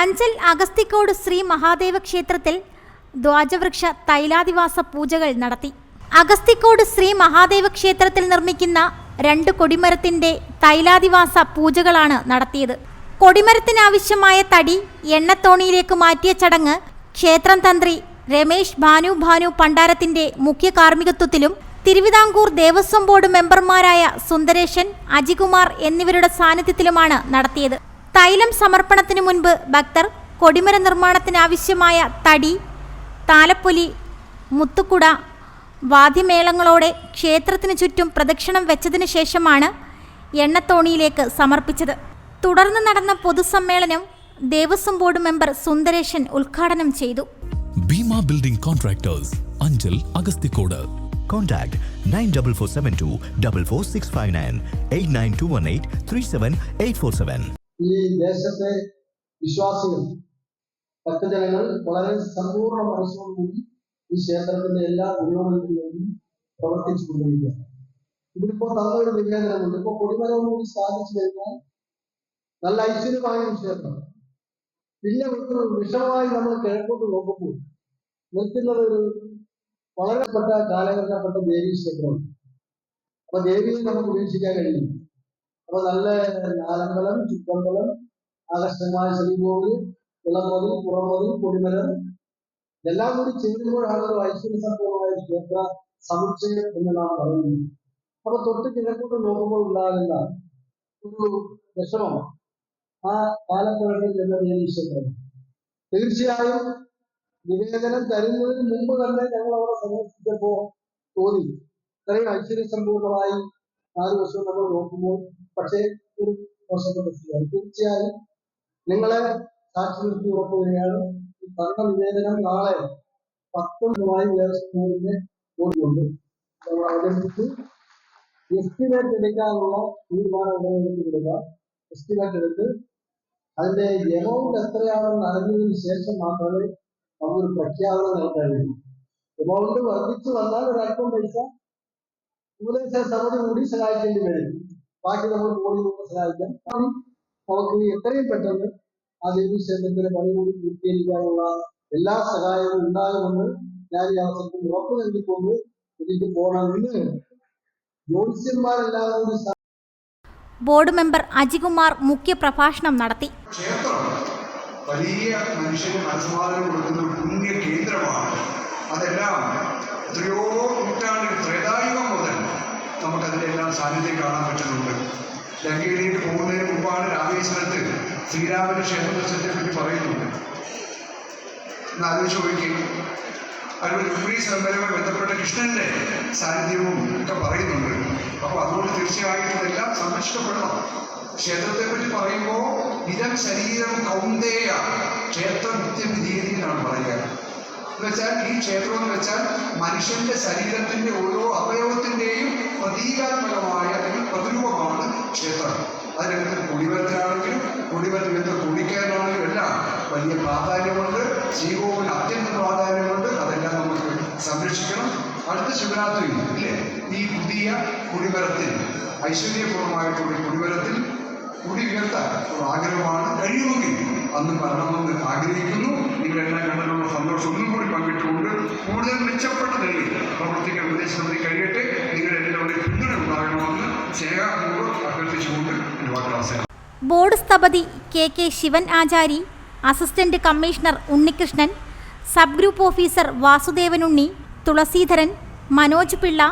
അഞ്ചൽ അഗസ്തിക്കോട് ശ്രീ മഹാദേവ ക്ഷേത്രത്തിൽ ദ്വാജവൃക്ഷ തൈലാദിവാസ പൂജകൾ നടത്തി. അഗസ്തിക്കോട് ശ്രീ മഹാദേവ ക്ഷേത്രത്തിൽ നിർമ്മിക്കുന്ന രണ്ട് കൊടിമരത്തിന്റെ തൈലാദിവാസ പൂജകളാണ് നടത്തിയത്. കൊടിമരത്തിനാവശ്യമായ തടി എണ്ണത്തോണിയിലേക്ക് മാറ്റിയ ചടങ്ങ് ക്ഷേത്രം തന്ത്രി രമേശ് ഭാനു ഭാനു പണ്ടാരത്തിന്റെ മുഖ്യ കാർമ്മികത്വത്തിലും തിരുവിതാംകൂർ ദേവസ്വം ബോർഡ് മെമ്പർമാരായ സുന്ദരേശൻ അജികുമാർ എന്നിവരുടെ സാന്നിധ്യത്തിലുമാണ് നടത്തിയത്. തൈലം സമർപ്പണത്തിന് മുൻപ് ഭക്തർ കൊടിമര നിർമ്മാണത്തിനാവശ്യമായ തടി താലപ്പൊലി മുത്തുക്കുട വാദ്യമേളങ്ങളോടെ ക്ഷേത്രത്തിന് ചുറ്റും പ്രദക്ഷിണം വെച്ചതിന് ശേഷമാണ് എണ്ണത്തോണിയിലേക്ക് സമർപ്പിച്ചത്. തുടർന്ന് നടന്ന പൊതുസമ്മേളനം ദേവസ്വം ബോർഡ് മെമ്പർ സുന്ദരേശൻ ഉദ്ഘാടനം ചെയ്തു. Bheema building contractors Anchal Agasthikode. Contact 94472 44659 89218 37847. ഈ ദേശത്തെ വിശ്വാസികൾ ഭക്തജനങ്ങൾ വളരെ സമ്പൂർണ മനസ്സോടുകൂടി ഈ ക്ഷേത്രത്തിന്റെ എല്ലാ പുരോഗതിക്കും വേണ്ടി പ്രവർത്തിച്ചു കൊണ്ടിരിക്കുകയാണ് ഇതിലിപ്പോ തന്നൊരു നിവേദനമുണ്ട്. ഇപ്പൊ കൊടിമരം കൂടി സ്ഥാപിച്ചു കഴിഞ്ഞാൽ നല്ല ഐശ്വര്യമായ ക്ഷേത്രം. പിന്നെ വിഷമമായി നമ്മൾ കിഴക്കോട്ട് നോക്കുമ്പോൾ നിൽക്കുന്നത് ഒരു വളരെപ്പെട്ട കാലഘട്ടപ്പെട്ട ദേവീ ക്ഷേത്രമാണ്. അപ്പൊ ദേവിയെ നമുക്ക് വീക്ഷിക്കാൻ കഴിയും അപ്പൊ നല്ല നാരമ്പലം ചുറ്റമ്പലം ആകർഷകമായ ശ്രീകോവിൽ ഇളമതിൽ പുറമതിൽ കൊടിമരം ഇതെല്ലാം കൂടി ചെയ്യുമ്പോഴാണ് ഒരു ഐശ്വര്യസമ്പൂർണമായ ക്ഷേത്ര സമുച്ചയം എന്ന് നാം പറയുന്നത്. അപ്പൊ തൊട്ട് കിഴക്കോട്ട് നോക്കുമ്പോൾ ഉണ്ടാകുന്ന ഒരു വിഷമം ആ കാലപ്പഴക്കം എന്ന ദേവീക്ഷേത്രം തീർച്ചയായും നിവേദനം തരുന്നതിന് മുമ്പ് തന്നെ ഞങ്ങൾ അവിടെ സന്ദർശിച്ചപ്പോ തോന്നി. ഇത്രയും ഐശ്വര്യസമ്പൂർണമായി നാല് വർഷം നമ്മൾ നോക്കുമ്പോൾ പക്ഷേ ഒരു മോശപ്പെട്ട സ്ഥിതിയാണ് തീർച്ചയായും നിങ്ങളെ സാക്ഷി നിർത്തി ഉറപ്പുകയാണ് ഭരണ നിവേദനം നാളെ പത്തൊമ്പതുമായി ദേവസ്വത്തിന്റെ കൂടിയുണ്ട് നമ്മൾ അവതരിപ്പിച്ച് എസ്റ്റിമേറ്റ് എടുക്കാനുള്ള തീരുമാനം ഉടനെടുത്ത് കൊടുക്കുക. എസ്റ്റിമേറ്റ് എടുത്ത് അതിന്റെ എമൗണ്ട് എത്രയാണെന്ന് അറിഞ്ഞതിന് ശേഷം മാത്രമേ നമുക്കൊരു പ്രഖ്യാപനം നടത്താൻ കഴിയൂ. എമൗണ്ട് വർദ്ധിച്ചു വന്നാൽ ഒരു പൈസ ഉപദേശ സമിതി കൂടി സഹായിക്കേണ്ടി വരും. ബാക്കി നമ്മൾ കോടി സഹായിക്കാം. നമുക്ക് എത്രയും പെട്ടെന്ന് ആ ദേവി ക്ഷേത്രത്തിന്റെ പണി കൂടി പൂർത്തീകരിക്കാനുള്ള എല്ലാ സഹായവും ഉണ്ടാകുമെന്ന് ഞാൻ ഈ അവസരത്തിൽ ഉറപ്പ് നൽകിക്കൊണ്ട് എനിക്ക് പോകണമെന്ന് ജ്യോത്സ്യന്മാരെല്ലാം കൂടി ബോർഡ് മെമ്പർ അജികുമാർ മുഖ്യ പ്രഭാഷണം നടത്തി. ക്ഷേത്രം വലിയ മനുഷ്യന് മനസ്സമാധാനം കൊടുക്കുന്ന പുണ്യ കേന്ദ്രമാണ്. അതെല്ലാം എത്രയോ നൂറ്റാണ്ടിൽ ത്രേതായുഗം എല്ലാം സാന്നിധ്യം കാണാൻ പറ്റുന്നുണ്ട്. ലങ്കയിലേക്ക് പോകുന്നതിന് മുമ്പാണ് രാമേശ്വരത്ത് ശ്രീരാമന്റെ ക്ഷേത്രദർശനത്തെ പറ്റി പറയുന്നുണ്ട്. എന്ന് ആലോചിച്ച് നോക്കി അതുപോലെ ലുംബിനി സംബരവുമായി ബന്ധപ്പെട്ട കൃഷ്ണന്റെ സാന്നിധ്യവും ഒക്കെ പറയുന്നുണ്ട്. അപ്പോൾ അതുകൊണ്ട് തീർച്ചയായിട്ടും ഇതെല്ലാം സംരക്ഷിക്കപ്പെടണം. ക്ഷേത്രത്തെ പറ്റി പറയുമ്പോൾ ഇതം ശരീരം കൗന്ദേയ ക്ഷേത്ര നിത്യവിധീയതി എന്നാണ് പറയുക. എന്ന് വെച്ചാൽ ഈ ക്ഷേത്രം എന്ന് വെച്ചാൽ മനുഷ്യന്റെ ശരീരത്തിന്റെ ഓരോ അവയവത്തിന്റെയും പ്രതീകാത്മകമായ ഒരു പ്രതിരൂപമാണ് ക്ഷേത്രം. അതിനകത്ത് കുടിവരത്തിനാണെങ്കിലും കുടിവരത്തിനകത്ത് കുടിക്കാനാണെങ്കിലും എല്ലാം വലിയ പ്രാധാന്യമുണ്ട്. ശ്രീകോവിൽ അത്യന്തം പ്രാധാന്യമുണ്ട്. അതെല്ലാം നമുക്ക് സംരക്ഷിക്കണം. അടുത്ത ശിവരാത്രി ഇല്ലേ? ഈ പുതിയ കുടിമരത്തിൽ ഐശ്വര്യപൂർണമായിട്ടുള്ള ഈ കുടിമരത്തിൽ കുടി ഉയർത്താൻ ഒരു ആഗ്രഹമാണ് കഴിയുമെങ്കിൽ അന്ന് വരണമെന്ന് ആഗ്രഹിക്കുന്നു. നിങ്ങളെല്ലാം കണ്ടതിനുള്ള സന്തോഷം ഒന്നും കൂടി പങ്കിട്ടുകൊണ്ട് കൂടുതൽ മെച്ചപ്പെട്ട നിലയിൽ പ്രവർത്തിക്കാൻ വിദേശത്തിൽ കഴിയട്ടെ. നിങ്ങളെല്ലാവരുടെയും പിന്തുണ ഉണ്ടാകണമെന്ന് സ്നേഹപൂർവം അഭ്യർത്ഥിച്ചുകൊണ്ട് എന്റെ വാക്കാവസാനം board സ്ഥപതി K K Sivan Achari assistant commissioner Unnikrishnan sub group officer Vasudevan Unni Thulaseedharan Manoj Pillai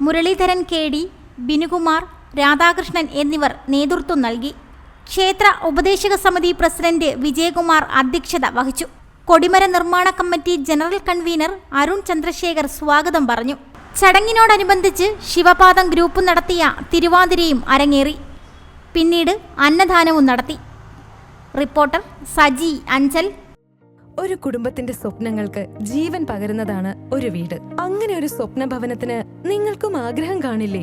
Muraleedharan K D Binukumar Radhakrishnan എന്നിവർ നേതൃത്വം നൽകി. ക്ഷേത്ര ഉപദേശക സമിതി പ്രസിഡന്റ് വിജയകുമാർ അധ്യക്ഷത വഹിച്ചു. കൊടിമര നിർമ്മാണ committee general convener Arun Chandrasekhar സ്വാഗതം പറഞ്ഞു. ചടങ്ങിനോടനുബന്ധിച്ച് ശിവപാദം ഗ്രൂപ്പ് നടത്തിയ തിരുവാതിരയും അരങ്ങേറി. പിന്നീട് അന്നദാനവും നടത്തി. റിപ്പോർട്ടർ സജി അഞ്ചൽ. ഒരു കുടുംബത്തിന്റെ സ്വപ്നങ്ങൾക്ക് ജീവൻ പകരുന്നതാണ് ഒരു വീട്. അങ്ങനെ ഒരു സ്വപ്ന ഭവനത്തിന് നിങ്ങൾക്കും ആഗ്രഹം കാണില്ലേ?